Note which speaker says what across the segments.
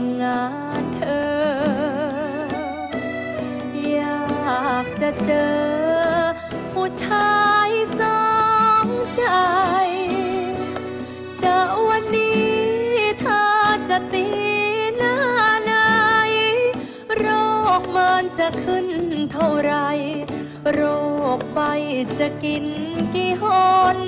Speaker 1: งงานเธอ อยากจะเจอ ผู้ชายสองใจ จะวันนี้เธอจะตีหน้าไหนโรคมันจะขึ้นเท่าไร โรคไปจะกินกี่หน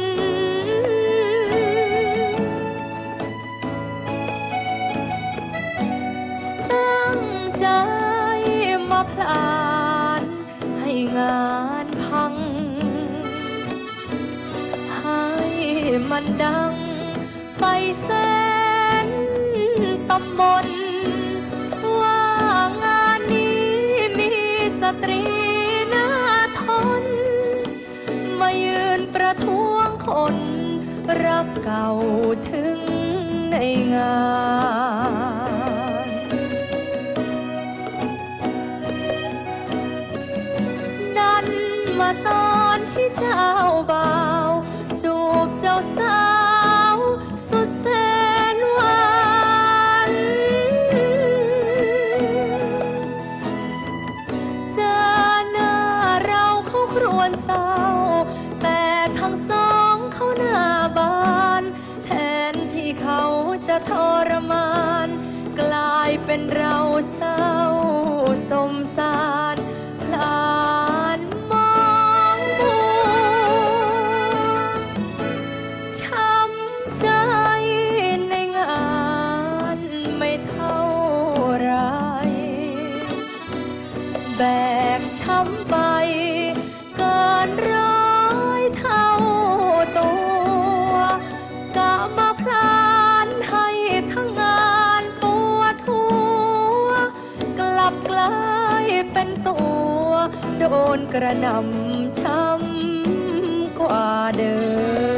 Speaker 1: มันดัง ไปแสนตำบล ว่างานนี้มีสตรีหน้าทน มายืนประท้วงคน รักเก่าถึงในงานดันมาตอนที่เจ้าบ่า เขาครวญเศร้า แต่ทั้งสองเขาหน้าบาน แทนที่เขาจะทรมาน กลายเป็นเราเศร้าสมสารพลานมองมัวช้ำใจในงานไม่เท่าไร แบกช้ำไป โดนกระหน่ำช้ำกว่าเดิม